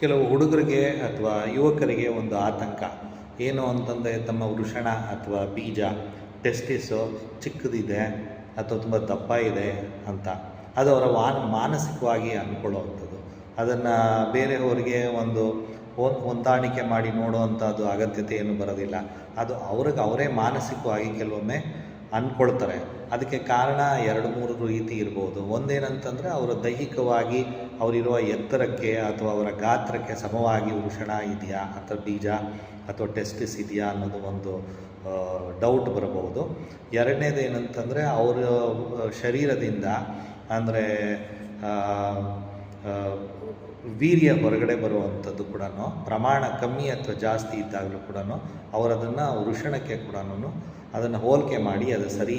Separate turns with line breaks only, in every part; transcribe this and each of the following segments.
ಕೆಲವು ಹುಡುಗರಿಗೆ ಅಥವಾ ಯುವಕರಿಗೆ ಒಂದು ಆತಂಕ. ಏನು ಅಂತಂದರೆ ತಮ್ಮ ವೃಷಣ ಅಥವಾ ಬೀಜ ಟೆಸ್ಟಿಸು ಚಿಕ್ಕದಿದೆ ಅಥವಾ ತುಂಬ ದಪ್ಪ ಇದೆ ಅಂತ. ಅದು ಅವರ ವಾನ್ ಮಾನಸಿಕವಾಗಿ ಅಂದ್ಕೊಳ್ಳೋವಂಥದ್ದು. ಅದನ್ನು ಬೇರೆಯವರಿಗೆ ಒಂದು ಹೊಂದ್ ಹೊಂದಾಣಿಕೆ ಮಾಡಿ ನೋಡುವಂಥದ್ದು ಅಗತ್ಯತೆ ಏನು ಬರೋದಿಲ್ಲ. ಅದು ಅವ್ರಿಗೆ, ಅವರೇ ಮಾನಸಿಕವಾಗಿ ಕೆಲವೊಮ್ಮೆ ಅಂದ್ಕೊಳ್ತಾರೆ. ಅದಕ್ಕೆ ಕಾರಣ ಎರಡು ಮೂರು ರೀತಿ ಇರ್ಬೋದು. ಒಂದೇನಂತಂದರೆ ಅವರು ದೈಹಿಕವಾಗಿ ಅವರಿರುವ ಎತ್ತರಕ್ಕೆ ಅಥವಾ ಅವರ ಗಾತ್ರಕ್ಕೆ ಸಮವಾಗಿ ಉಷಣ ಇದೆಯಾ? ಅಥವಾ ಬೀಜ ಅಥವಾ ಟೆಸ್ಟಿಸ್ ಇದೆಯಾ ಅನ್ನೋದು ಒಂದು ಡೌಟ್ ಬರಬಹುದು. ಎರಡನೇದು ಏನಂತಂದರೆ ಅವರ ಶರೀರದಿಂದ ಅಂದರೆ ವೀರ್ಯ ಹೊರಗಡೆ ಬರುವಂಥದ್ದು ಕೂಡ ಪ್ರಮಾಣ ಕಮ್ಮಿ ಅಥವಾ ಜಾಸ್ತಿ ಇದ್ದಾಗಲೂ ಕೂಡ ಅವರದನ್ನು ವೃಷಣಕ್ಕೆ ಕೂಡ ಅದನ್ನು ಹೋಲಿಕೆ ಮಾಡಿ, ಅದು ಸರಿ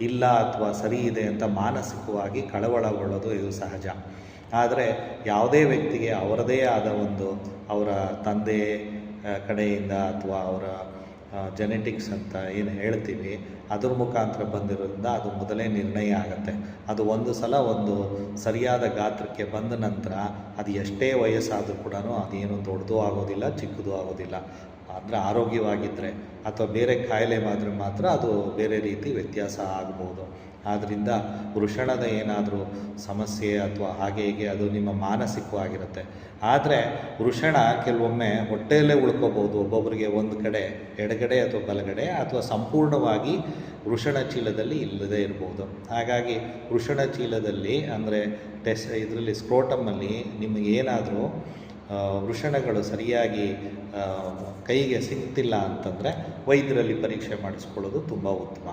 ಇಲ್ಲ ಅಥವಾ ಸರಿ ಇದೆ ಅಂತ ಮಾನಸಿಕವಾಗಿ ಕಳವಳಗೊಳ್ಳೋದು ಇದು ಸಹಜ. ಆದರೆ ಯಾವುದೇ ವ್ಯಕ್ತಿಗೆ ಅವರದೇ ಆದ ಒಂದು ಅವರ ತಂದೆ ಕಡೆಯಿಂದ ಅಥವಾ ಅವರ ಜೆನೆಟಿಕ್ಸ್ ಅಂತ ಏನು ಹೇಳ್ತೀವಿ, ಅದ್ರ ಮುಖಾಂತರ ಬಂದಿರೋದ್ರಿಂದ ಅದು ಮೊದಲೇ ನಿರ್ಣಯ ಆಗುತ್ತೆ. ಅದು ಒಂದು ಸಲ ಒಂದು ಸರಿಯಾದ ಗಾತ್ರಕ್ಕೆ ಬಂದ ನಂತರ ಅದು ಎಷ್ಟೇ ವಯಸ್ಸಾದರೂ ಕೂಡ ಅದೇನು ದೊಡ್ಡದು ಆಗೋದಿಲ್ಲ, ಚಿಕ್ಕದು ಆಗೋದಿಲ್ಲ. ಅಂದರೆ ಆರೋಗ್ಯವಾಗಿದ್ದರೆ ಅಥವಾ ಬೇರೆ ಕಾಯಿಲೆ ಮಾತ್ರ ಮಾತ್ರ ಅದು ಬೇರೆ ರೀತಿ ವ್ಯತ್ಯಾಸ ಆಗ್ಬೋದು. ಆದ್ದರಿಂದ ವೃಷಣದ ಏನಾದರೂ ಸಮಸ್ಯೆ ಅಥವಾ ಹಾಗೆ ಹೀಗೆ ಅದು ನಿಮ್ಮ ಮಾನಸಿಕವಾಗಿರುತ್ತೆ. ಆದರೆ ವೃಷಣ ಕೆಲವೊಮ್ಮೆ ಹೊಟ್ಟೆಯಲ್ಲೇ ಉಳ್ಕೋಬೋದು. ಒಬ್ಬೊಬ್ಬರಿಗೆ ಒಂದು ಕಡೆ ಎಡಗಡೆ ಅಥವಾ ಬಲಗಡೆ ಅಥವಾ ಸಂಪೂರ್ಣವಾಗಿ ವೃಷಣ ಚೀಲದಲ್ಲಿ ಇಲ್ಲದೇ ಇರ್ಬೋದು. ಹಾಗಾಗಿ ವೃಷಣ ಚೀಲದಲ್ಲಿ ಅಂದರೆ ಟೆಸ್ ಇದರಲ್ಲಿ ಸ್ಕ್ರೋಟಮ್ಮಲ್ಲಿ ನಿಮಗೆ ಏನಾದರೂ ಆ, ವೃಷಣಗಳು ಸರಿಯಾಗಿ ಕೈಗೆ ಸಿಗ್ತಿಲ್ಲ ಅಂತಂದರೆ ವೈದ್ಯರಲ್ಲಿ ಪರೀಕ್ಷೆ ಮಾಡಿಸ್ಕೊಳ್ಳೋದು ತುಂಬ ಉತ್ತಮ.